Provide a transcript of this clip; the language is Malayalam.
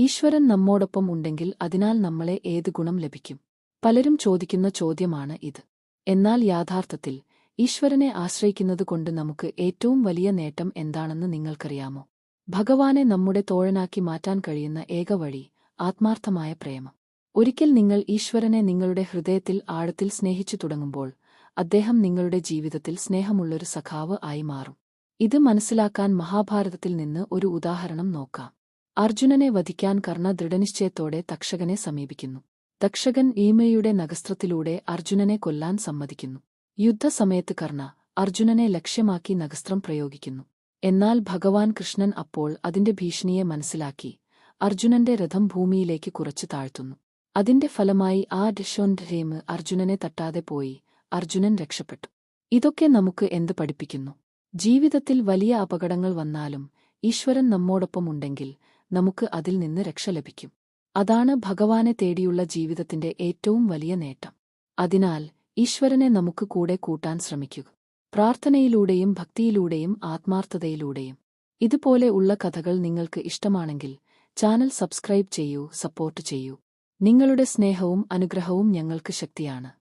ഈശ്വരൻ നമ്മോടൊപ്പം ഉണ്ടെങ്കിൽ അതിനാൽ നമ്മളെ ഏത് ഗുണം ലഭിക്കും? പലരും ചോദിക്കുന്ന ചോദ്യമാണ് ഇത്. എന്നാൽ യാഥാർത്ഥത്തിൽ ഈശ്വരനെ ആശ്രയിക്കുന്നതുകൊണ്ട് നമുക്ക് ഏറ്റവും വലിയ നേട്ടം എന്താണെന്ന് നിങ്ങൾക്കറിയാമോ? ഭഗവാനെ നമ്മുടെ തോഴനാക്കി മാറ്റാൻ കഴിയുന്ന ഏക വഴി ആത്മാർത്ഥമായ പ്രേമം. ഒരിക്കൽ നിങ്ങൾ ഈശ്വരനെ നിങ്ങളുടെ ഹൃദയത്തിൽ ആഴത്തിൽ സ്നേഹിച്ചു തുടങ്ങുമ്പോൾ അദ്ദേഹം നിങ്ങളുടെ ജീവിതത്തിൽ സ്നേഹമുള്ളൊരു സഖാവ് ആയി മാറും. ഇത് മനസ്സിലാക്കാൻ മഹാഭാരതത്തിൽ നിന്ന് ഒരു ഉദാഹരണം നോക്കാം. അർജുനനെ വധിക്കാൻ കർണ ദൃഢനിശ്ചയത്തോടെ തക്ഷകനെ സമീപിക്കുന്നു. തക്ഷകൻ ഈമയുടെ നഗസ്ത്രത്തിലൂടെ അർജുനനെ കൊല്ലാൻ സമ്മതിക്കുന്നു. യുദ്ധസമയത്ത് കർണ അർജുനനെ ലക്ഷ്യമാക്കി നഗസ്ത്രം പ്രയോഗിക്കുന്നു. എന്നാൽ ഭഗവാൻ കൃഷ്ണൻ അപ്പോൾ അതിന്റെ ഭീഷണിയെ മനസ്സിലാക്കി അർജുനന്റെ രഥം ഭൂമിയിലേക്ക് കുറച്ചു താഴ്ത്തുന്നു. അതിന്റെ ഫലമായി ആ ഡിഷോൻഡ്രേമ് അർജുനനെ തട്ടാതെ പോയി അർജുനൻ രക്ഷപ്പെട്ടു. ഇതൊക്കെ നമുക്ക് എന്ത് പഠിപ്പിക്കുന്നു? ജീവിതത്തിൽ വലിയ അപകടങ്ങൾ വന്നാലും ഈശ്വരൻ നമ്മോടൊപ്പമുണ്ടെങ്കിൽ നമുക്ക് അതിൽ നിന്ന് രക്ഷ ലഭിക്കും. അതാണ് ഭഗവാനെ തേടിയുള്ള ജീവിതത്തിന്റെ ഏറ്റവും വലിയ നേട്ടം. അതിനാൽ ഈശ്വരനെ നമുക്ക് കൂടെ കൂട്ടാൻ ശ്രമിക്കുക. പ്രാർത്ഥനയിലൂടെയും ഭക്തിയിലൂടെയും ആത്മാർത്ഥതയിലൂടെയും. ഇതുപോലെ ഉള്ള കഥകൾ നിങ്ങൾക്ക് ഇഷ്ടമാണെങ്കിൽ ചാനൽ സബ്സ്ക്രൈബ് ചെയ്യൂ സപ്പോർട്ട് ചെയ്യൂ. നിങ്ങളുടെ സ്നേഹവും അനുഗ്രഹവും ഞങ്ങൾക്ക് ശക്തിയാണ്.